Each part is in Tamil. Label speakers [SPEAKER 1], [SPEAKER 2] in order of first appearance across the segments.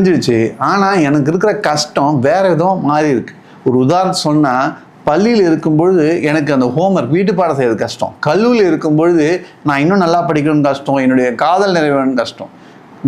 [SPEAKER 1] புரிஞ்சிருச்சு. ஆனால் எனக்கு இருக்கிற கஷ்டம் வேற எதுவும் மாறி இருக்கு. ஒரு உதாரணம் சொன்னால் பள்ளியில் இருக்கும்பொழுது எனக்கு அந்த ஹோம்ஒர்க் வீட்டு பாடம் செய்யறது கஷ்டம். கல்லூரியில் இருக்கும் பொழுது நான் இன்னும் நல்லா படிக்கணும்னு கஷ்டம். என்னுடைய காதல் நிறைவேறணும்னு கஷ்டம்.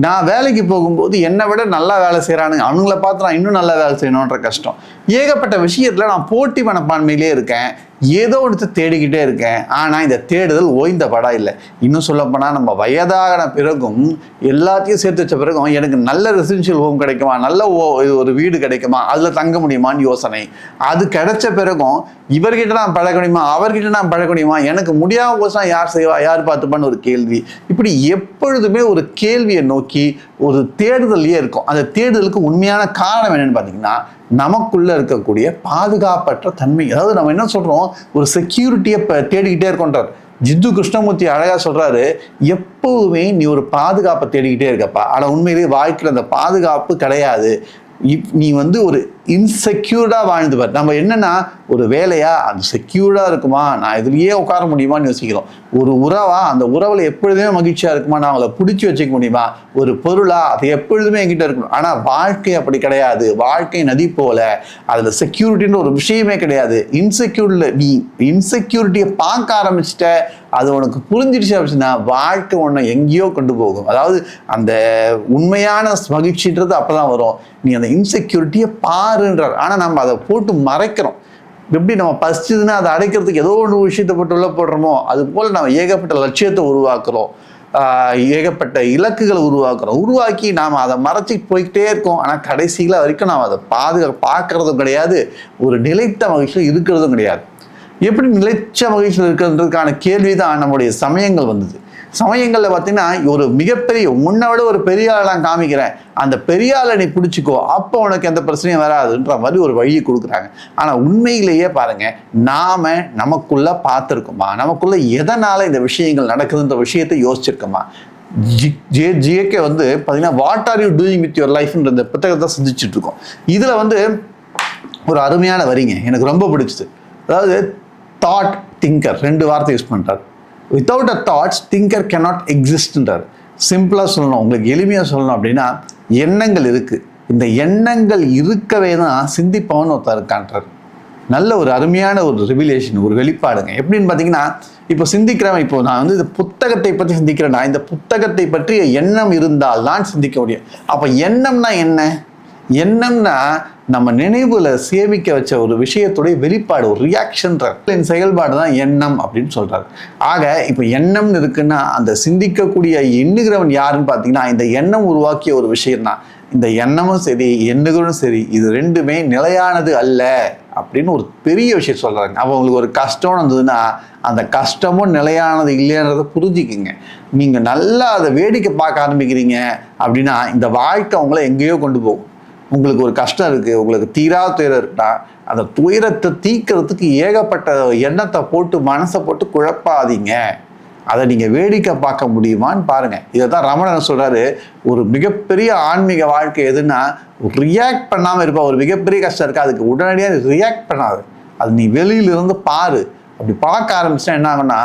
[SPEAKER 1] நான் வேலைக்கு போகும்போது என்னை விட நல்லா வேலை செய்கிறானுங்க அவங்கள பார்த்து நான் இன்னும் நல்லா வேலை செய்யணுன்ற கஷ்டம். ஏகப்பட்ட விஷயத்தில் நான் போட்டி மனப்பான்மையிலே இருக்கேன். ஏதோ ஒன்று தேடிக்கிட்டே இருக்கேன். ஆனால் இந்த தேடுதல் ஓய்ந்த படம் இல்லை. இன்னும் சொல்லப்போனால் நம்ம வயதாகின பிறகும் எல்லாத்தையும் சேர்த்து வச்ச பிறகும் எனக்கு நல்ல ரெசிடென்ஷியல் ஹோம் கிடைக்குமா? நல்ல ஓ- இது ஒரு வீடு கிடைக்குமா? அதில் தங்க முடியுமான்னு யோசனை. அது கிடைச்ச பிறகும் இவர்கிட்ட நான் பழக முடியுமா? அவர்கிட்ட நான் பழக முடியுமா? எனக்கு முடியாத போச்சுன்னா யார் செய்வா? யார் பார்த்துப்பான்னு ஒரு கேள்வி. இப்படி எப்பொழுதுமே ஒரு கேள்வியை நோக்கி ஒரு தேடுதலையே இருக்கும். அந்த தேடுதலுக்கு உண்மையான காரணம் என்னென்னு பார்த்தீங்கன்னா நமக்குள்ளே இருக்கக்கூடிய பாதுகாப்பற்ற தன்மை. அதாவது நம்ம என்ன சொல்கிறோம் ஒரு செக்யூரிட்டியை தேடிக்கிட்டே இருக்கோன்றார். ஜித்து கிருஷ்ணமூர்த்தி அழகாக சொல்கிறாரு எப்போதுமே நீ ஒரு பாதுகாப்பை தேடிக்கிட்டே இருக்கப்பா. ஆனால் உண்மையிலேயே வாழ்க்கையில் அந்த பாதுகாப்பு கிடையாது. இப் நீ வந்து ஒரு இன்செக்யூர்டாக வாழ்ந்து நம்ம என்னென்னா ஒரு வேலையா அது செக்யூர்டாக இருக்குமா? நான் இதுலேயே உட்கார முடியுமான்னு யோசிக்கிறோம். ஒரு உறவா அந்த உறவில் எப்பொழுதுமே மகிழ்ச்சியாக இருக்குமா? நான் அவங்கள பிடிச்சி வச்சுக்க முடியுமா? ஒரு பொருளா அது எப்பொழுதுமே என்கிட்ட இருக்கணும். ஆனால் வாழ்க்கை அப்படி கிடையாது. வாழ்க்கை நதி போல அதில் செக்யூரிட்டின்னு ஒரு விஷயமே கிடையாது. இன்செக்யூர்டில் நீ இன்செக்யூரிட்டியை பார்க்க ஆரம்பிச்சிட்ட அது உனக்கு புரிஞ்சிடுச்சு அப்படின்னா வாழ்க்கை உன்னை எங்கேயோ கொண்டு போகும். அதாவது அந்த உண்மையான மகிழ்ச்சின்றது அப்போ தான் வரும். நீ அந்த இன்செக்யூரிட்டியை பாருன்றார் ஆனால் நம்ம அதை போட்டு மறைக்கிறோம். எப்படி நம்ம பசிச்சதுன்னா அதை அடைக்கிறதுக்கு ஏதோ ஒன்று விஷயத்தை போட்டு உள்ள போடுறோமோ அது போல் நம்ம ஏகப்பட்ட லட்சியத்தை உருவாக்குறோம். ஏகப்பட்ட இலக்குகளை உருவாக்குறோம். உருவாக்கி நாம் அதை மறைச்சி போய்கிட்டே இருக்கோம். ஆனால் கடைசியில் வரைக்கும் நாம் அதை பாதுகா பார்க்கறதும் கிடையாது. ஒரு நிலைத்த மகிழ்ச்சியில் இருக்கிறதும் கிடையாது. எப்படி நிலைச்ச மகிழ்ச்சியில் இருக்கிறதுக்கான கேள்வி தான் நம்முடைய சமயங்கள் வந்தது. சமயங்களில் பார்த்தீங்கன்னா ஒரு மிகப்பெரிய முன்ன விட ஒரு பெரிய ஆளாக காமிக்கிறேன். அந்த பெரிய ஆளை நீ பிடிச்சிக்கோ அப்போ உனக்கு எந்த பிரச்சனையும் வராதுன்ற மாதிரி ஒரு வழியை கொடுக்குறாங்க. ஆனால் உண்மையிலேயே பாருங்க நாம நமக்குள்ள பார்த்துருக்கோமா? நமக்குள்ள எதனால இந்த விஷயங்கள் நடக்குதுன்ற விஷயத்தை யோசிச்சிருக்கோமா? ஜி- ஜே ஜிஏகே வந்து பார்த்தீங்கன்னா what are you doing with your லைஃப்ன்ற இந்த புத்தகத்தை சிந்திச்சுட்டு இருக்கோம். இதில் வந்து ஒரு அருமையான வரிங்க எனக்கு ரொம்ப பிடிச்சது. அதாவது தாட் திங்கர் ரெண்டு வார்த்தை யூஸ் பண்ணுறாரு without a thoughts thinker cannot எக்ஸிஸ்ட்ன்றார் சிம்பிளாக சொல்லணும். உங்களுக்கு எளிமையாக சொல்லணும் அப்படின்னா எண்ணங்கள் இருக்குது இந்த எண்ணங்கள் இருக்கவே தான் சிந்திப்பவன் ஒருத்தர் இருக்கான்றார். நல்ல ஒரு அருமையான ஒரு ரிவிலேஷன் ஒரு வெளிப்பாடுங்க. எப்படின்னு பார்த்தீங்கன்னா இப்போ சிந்திக்கிறவன் இப்போ நான் வந்து இந்த புத்தகத்தை பற்றி சிந்திக்கிறேன்னா இந்த புத்தகத்தை பற்றி எண்ணம் இருந்தால் தான் சிந்திக்க முடியும். அப்போ எண்ணம்னா என்ன? என்னன்னா நம்ம நினைவுல சேமிக்க வச்ச ஒரு விஷயத்துடைய வெளிப்பாடு ஒரு ரியாக்ஷன் செயல்பாடு தான் எண்ணம் அப்படின்னு சொல்றாரு. ஆக இப்போ எண்ணம்னு இருக்குன்னா அந்த சிந்திக்கக்கூடிய எண்ணுகிறவன் யாருன்னு பார்த்தீங்கன்னா இந்த எண்ணம் உருவாக்கிய ஒரு விஷயம் தான். இந்த எண்ணமும் சரி எண்ணுகளும் சரி இது ரெண்டுமே நிலையானது அல்ல அப்படின்னு ஒரு பெரிய விஷயம் சொல்றாங்க. அவங்களுக்கு ஒரு கஷ்டம் வந்ததுன்னா அந்த கஷ்டமும் நிலையானது இல்லைன்றதை புரிஞ்சுக்குங்க. நீங்க நல்லா அதை வேடிக்கை பார்க்க ஆரம்பிக்கிறீங்க அப்படின்னா இந்த வாழ்க்கை அவங்கள எங்கேயோ கொண்டு போகும். உங்களுக்கு ஒரு கஷ்டம் இருக்குது உங்களுக்கு தீரா துயரம் இருக்குன்னா அந்த துயரத்தை தீக்கிறதுக்கு ஏகப்பட்ட எண்ணத்தை போட்டு மனசை போட்டு குழப்பாதீங்க. அதை நீங்கள் வேடிக்கை பார்க்க முடியுமான்னு பாருங்கள் இதை தான் ரமணன் சொல்கிறாரு ஒரு மிகப்பெரிய ஆன்மீக வாழ்க்கை எதுன்னா ரியாக்ட் பண்ணாமல் இருப்பா ஒரு மிகப்பெரிய கஷ்டம் இருக்கா அதுக்கு உடனடியாக ரியாக்ட் பண்ணாது. அது நீ வெளியிலிருந்து பாரு. அப்படி பார்க்க ஆரம்பிச்சா என்ன ஆகும்னா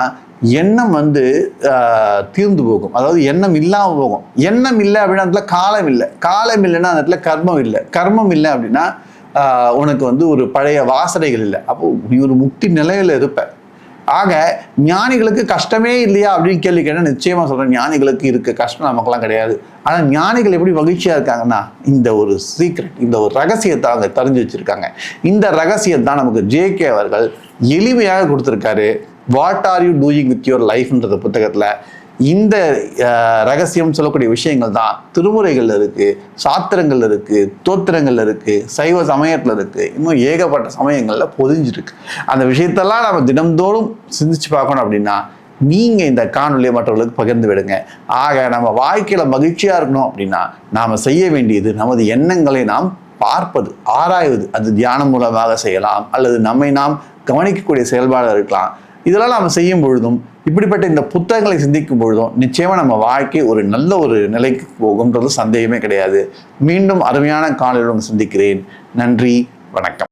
[SPEAKER 1] எண்ணம் வந்து தீர்ந்து போகும். அதாவது எண்ணம் இல்லாமல் போகும். எண்ணம் இல்லை அப்படின்னா அந்த இடத்துல காலம் இல்லை. காலம் இல்லைன்னா அந்த இடத்துல கர்மம் இல்லை. கர்மம் இல்லை அப்படின்னா உனக்கு வந்து ஒரு பழைய வாசனைகள் இல்லை. அப்போ நீ ஒரு முக்தி நிலையில் இருப்ப. ஆக ஞானிகளுக்கு கஷ்டமே இல்லையா அப்படின்னு கேள்வி கேட்டால் நிச்சயமாக சொல்கிறேன் ஞானிகளுக்கு இருக்க கஷ்டம் நமக்கெல்லாம் கிடையாது. ஆனால் ஞானிகள் எப்படி மகிழ்ச்சியாக இருக்காங்கன்னா இந்த ஒரு சீக்ரெட் இந்த ஒரு ரகசியத்தை அவங்க தெரிஞ்சு வச்சுருக்காங்க. இந்த ரகசியம் தான் நமக்கு ஜேகே அவர்கள் எளிமையாக கொடுத்துருக்காரு. What are you doing with your லைஃப்ன்றது புத்தகத்தில் இந்த ரகசியம் சொல்லக்கூடிய விஷயங்கள் தான். திருமுறைகள் இருக்குது சாத்திரங்கள்ல இருக்குது தோத்திரங்கள் இருக்குது சைவ சமயத்தில் இருக்குது இன்னும் ஏகப்பட்ட சமயங்களில் பொதிஞ்சிருக்கு. அந்த விஷயத்தெல்லாம் நம்ம தினம்தோறும் சிந்திச்சு பார்க்கணும் அப்படின்னா நீங்கள் இந்த காணொலியை மற்றவர்களுக்கு பகிர்ந்து விடுங்க. ஆக நம்ம வாழ்க்கையில் மகிழ்ச்சியாக இருக்கணும் அப்படின்னா நாம் செய்ய வேண்டியது நமது எண்ணங்களை நாம் பார்ப்பது ஆராய்வது. அது தியானம் மூலமாக செய்யலாம் அல்லது நம்மை நாம் கவனிக்கக்கூடிய செயல்பாடாக இருக்கலாம். இதெல்லாம் நாம் செய்யும் பொழுதும் இப்படிப்பட்ட இந்த புத்தகங்களை சிந்திக்கும் பொழுதும் நிச்சயமாக நம்ம வாழ்க்கை ஒரு நல்ல ஒரு நிலைக்கு போகும்ன்றது சந்தேகமே கிடையாது. மீண்டும் அருமையான காணொலியுடன் சந்திக்கிறேன். நன்றி வணக்கம்.